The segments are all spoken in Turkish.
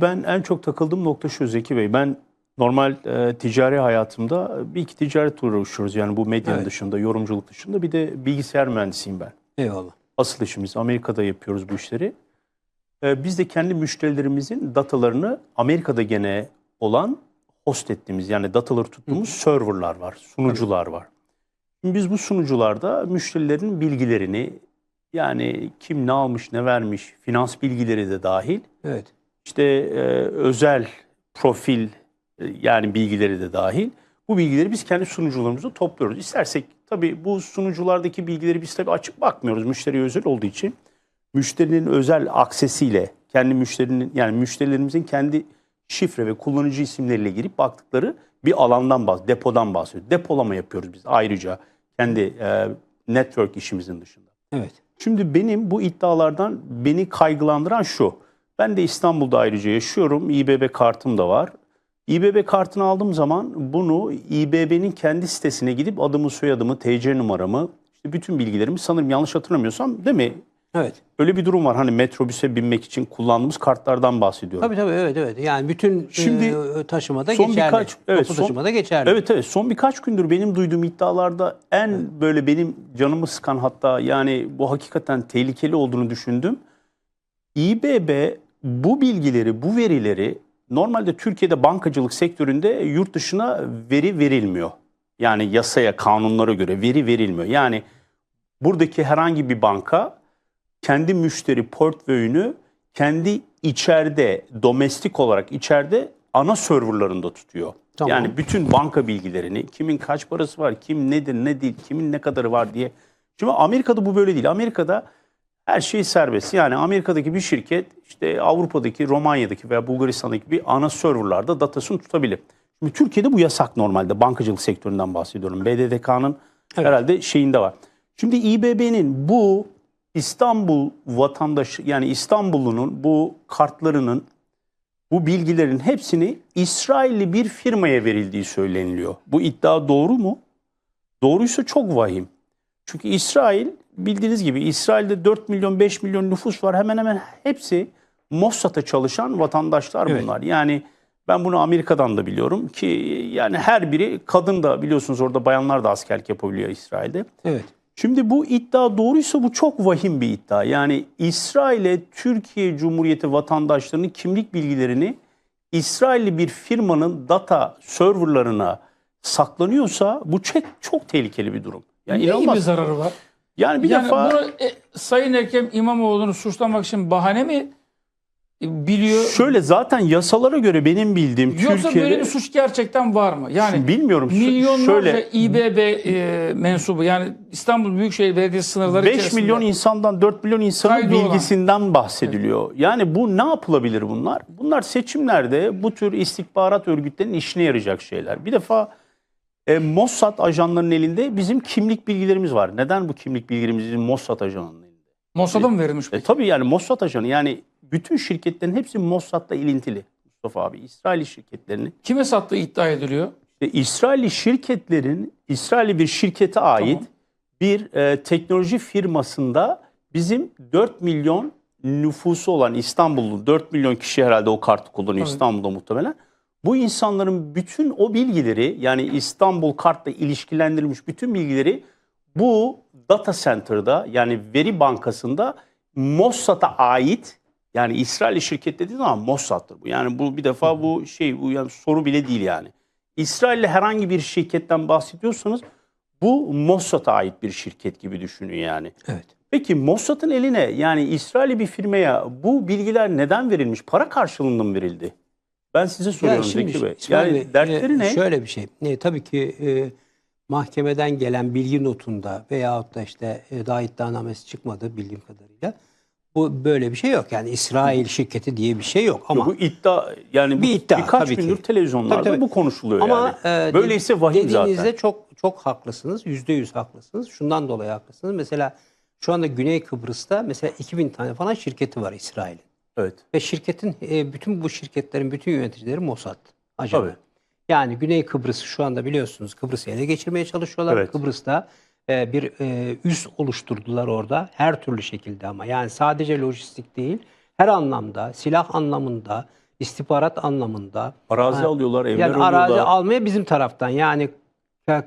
Ben en çok takıldığım nokta şu Zeki Bey. Ben normal e, ticari hayatımda bir iki ticaret uğraşıyoruz. Yani bu medyanın Evet. dışında, yorumculuk dışında bir de bilgisayar mühendisiyim ben. Eyvallah. Asıl işimiz Amerika'da yapıyoruz bu işleri. E, biz de kendi müşterilerimizin datalarını Amerika'da gene olan host ettiğimiz yani dataları tuttuğumuz serverlar var, sunucular var. Şimdi biz bu sunucularda müşterilerin bilgilerini yani kim ne almış ne vermiş, finans bilgileri de dahil Evet. İşte e, özel profil e, yani bilgileri de dahil bu bilgileri biz kendi sunucularımızda topluyoruz. İstersek tabii bu sunuculardaki bilgileri biz tabii açık bakmıyoruz müşteriye özel olduğu için. Müşterinin özel aksesiyle kendi müşterinin yani müşterilerimizin kendi şifre ve kullanıcı isimleriyle girip baktıkları bir alandan bahsediyor, depodan bahsediyor. Depolama yapıyoruz biz ayrıca kendi e, network işimizin dışında. Evet. Şimdi benim bu iddialardan beni kaygılandıran şu. Ben de İstanbul'da ayrıca yaşıyorum. İBB kartım da var. İBB kartını aldığım zaman bunu İBB'nin kendi sitesine gidip adımı, soyadımı, TC numaramı, işte bütün bilgilerimi sanırım yanlış hatırlamıyorsam değil mi? Evet. Öyle bir durum var. Hani metrobüse binmek için kullandığımız kartlardan bahsediyorum. Tabii tabii evet evet. Yani bütün Şimdi e, taşımada son geçerli. birkaç- evet, Toplu son- taşımada geçerli. Evet evet son birkaç gündür benim duyduğum iddialarda en böyle benim canımı sıkan hatta yani bu hakikaten tehlikeli olduğunu düşündüm. İBB bu bilgileri, bu verileri normalde Türkiye'de bankacılık sektöründe yurt dışına veri verilmiyor. Yani yasaya, kanunlara göre veri verilmiyor. Yani buradaki herhangi bir banka kendi müşteri portföyünü kendi içeride, domestik olarak içeride ana serverlarında tutuyor. Tamam. Yani bütün banka bilgilerini, kimin kaç parası var, kim nedir, ne değil, kimin ne kadarı var diye. Şimdi Amerika'da bu böyle değil. Amerika'da her şey serbest. Yani Amerika'daki bir şirket işte Avrupa'daki, Romanya'daki veya Bulgaristan'daki bir ana serverlarda datasını tutabilir. Şimdi Türkiye'de bu yasak normalde. Bankacılık sektöründen bahsediyorum. BDDK'nın Evet. herhalde şeyinde var. Şimdi İBB'nin bu İstanbul vatandaşı yani İstanbul'unun bu kartlarının bu bilgilerin hepsini İsrailli bir firmaya verildiği söyleniliyor. Bu iddia doğru mu? Doğruysa çok vahim. Çünkü İsrail bildiğiniz gibi İsrail'de 4 milyon 5 milyon nüfus var. Hemen hemen hepsi Mossad'a çalışan vatandaşlar Evet. bunlar. Yani ben bunu Amerika'dan da biliyorum ki yani her biri kadın da biliyorsunuz orada bayanlar da askerlik yapabiliyor İsrail'de. Evet. Şimdi bu iddia doğruysa bu çok vahim bir iddia. Yani İsrail'e Türkiye Cumhuriyeti vatandaşlarının kimlik bilgilerini İsrailli bir firmanın data serverlarına saklanıyorsa bu çok çok tehlikeli bir durum. Yani ne gibi zararı var? Yani bir yani defa bunu e, Sayın Ekrem İmamoğlu'nu suçlamak için bahane mi e, biliyor? şöyle zaten yasalara göre benim bildiğim Yoksa Türkiye'de böyle bir suç gerçekten var mı? Yani bilmiyorum. Milyonlarca şöyle İBB e, mensubu yani İstanbul Büyükşehir Belediyesi sınırları 5 içerisinde milyon insandan 4 milyon insanın Kaydı olan. bilgisinden bahsediliyor. Yani bu ne yapılabilir bunlar? Bunlar seçimlerde bu tür istihbarat örgütlerinin işine yarayacak şeyler. Bir defa e, Mossad ajanlarının elinde bizim kimlik bilgilerimiz var. Neden bu kimlik bilgilerimiz bizim Mossad ajanının elinde? Mossad'a mı verilmiş bu? E, tabii yani Mossad ajanı yani bütün şirketlerin hepsi Mossad'la ilintili. Mustafa abi İsrail şirketlerini Kime sattığı iddia ediliyor? ve İsrailli şirketlerin İsrailli bir şirkete ait Tamam. bir e, teknoloji firmasında bizim 4 milyon nüfusu olan İstanbullu 4 milyon kişi herhalde o kartı kullanıyor Evet. İstanbul'da muhtemelen. Bu insanların bütün o bilgileri yani İstanbul kartla ilişkilendirilmiş bütün bilgileri bu data center'da yani veri bankasında Mossad'a ait yani İsrailli şirket dediğin zaman Mossad'dır bu. Yani bu bir defa bu şey bu yani soru bile değil yani. İsrail'le herhangi bir şirketten bahsediyorsanız bu Mossad'a ait bir şirket gibi düşünün yani. Evet. Peki Mossad'ın eline yani İsrailli bir firmaya bu bilgiler neden verilmiş? Para karşılığında mı verildi? Ben size soruyorum Zeki Bey. Yani Bey, dertleri e, ne? Şöyle bir şey. E, tabii ki e, mahkemeden gelen bilgi notunda veyahut da işte e, daha iddianamesi çıkmadı bildiğim kadarıyla. Bu böyle bir şey yok. Yani İsrail şirketi diye bir şey yok ama bu iddia yani bu Bir iddia, birkaç tabii ki. gündür televizyonlarda Tabii, tabii. bu konuşuluyor Ama yani. e, Böyleyse vahim dediğinizde zaten. çok çok haklısınız. Yüzde yüz haklısınız. Şundan dolayı haklısınız. Mesela şu anda Güney Kıbrıs'ta mesela 2000 tane falan şirketi var İsrail'in. Evet. Ve şirketin e, bütün bu şirketlerin bütün yöneticileri Mossad ajanı. Tabii. Yani Güney Kıbrıs'ı şu anda biliyorsunuz Kıbrıs'ı ele geçirmeye çalışıyorlar. Evet. Kıbrıs'ta e, bir e, üs oluşturdular orada her türlü şekilde ama yani sadece lojistik değil her anlamda silah anlamında istihbarat anlamında Arazi Ha, alıyorlar, evler yani alıyorlar. arazi almaya bizim taraftan yani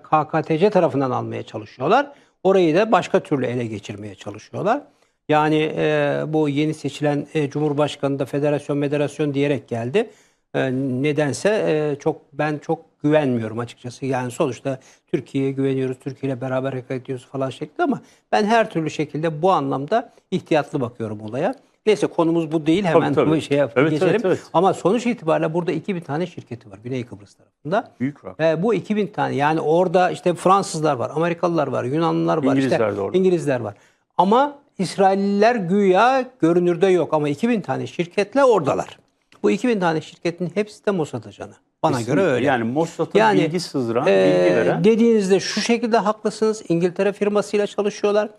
KKTC tarafından almaya çalışıyorlar. Orayı da başka türlü ele geçirmeye çalışıyorlar. Yani e, bu yeni seçilen e, Cumhurbaşkanı da federasyon federasyon diyerek geldi. E, nedense e, çok ben çok güvenmiyorum açıkçası. Yani sonuçta Türkiye'ye güveniyoruz, Türkiye ile beraber hareket ediyoruz falan şeklinde ama ben her türlü şekilde bu anlamda ihtiyatlı bakıyorum olaya. Neyse konumuz bu değil. Hemen tabii. bu şeye Evet, geçelim. evet, evet. Ama sonuç itibariyle burada 2000 tane şirketi var Güney Kıbrıs tarafında. Büyük rakam. E, bu 2000 tane yani orada işte Fransızlar var, Amerikalılar var, Yunanlılar var, İngilizler işte de orada. İngilizler var. Ama İsrailliler güya görünürde yok ama 2000 tane şirketle oradalar. Bu 2000 tane şirketin hepsi de Mossad ajanı. Bana göre Kesinlikle. öyle. Yani Mossad'a Yani, bilgi sızdıran, Ee, bilgi veren. Dediğinizde şu şekilde haklısınız. İngiltere firmasıyla çalışıyorlar.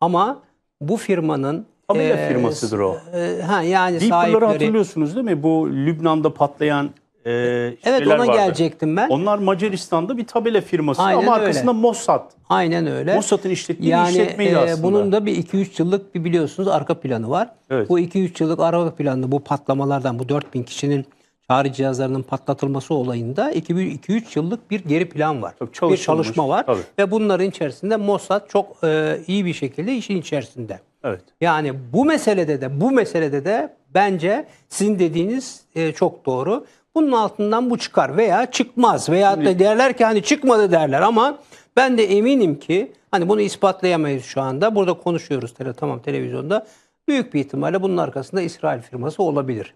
Ama bu firmanın Tabela e, firmasıdır o. e, ha yani Deepwater'ları sahipleri. hatırlıyorsunuz değil mi? Bu Lübnan'da patlayan e, Evet şeyler ona vardı. gelecektim ben. Onlar Macaristan'da bir tabela firması Aynen ama öyle. arkasında Mossad. Aynen öyle. Mossad'ın işlettiği bir Yani işletmeydi e, aslında. bunun da bir 2-3 yıllık bir biliyorsunuz arka planı var. Evet. Bu 2-3 yıllık arka planı bu patlamalardan bu 4000 kişinin çağrı cihazlarının patlatılması olayında 2-3 yıllık bir geri plan var. Tabii bir çalışılmış, çalışma var tabii. ve bunların içerisinde Mossad çok e, iyi bir şekilde işin içerisinde. Evet. Yani bu meselede de bu meselede de bence sizin dediğiniz e, çok doğru. Bunun altından bu çıkar veya çıkmaz veya da derler ki hani çıkmadı derler ama ben de eminim ki hani bunu ispatlayamayız şu anda. Burada konuşuyoruz tele, tamam televizyonda. Büyük bir ihtimalle bunun arkasında İsrail firması olabilir.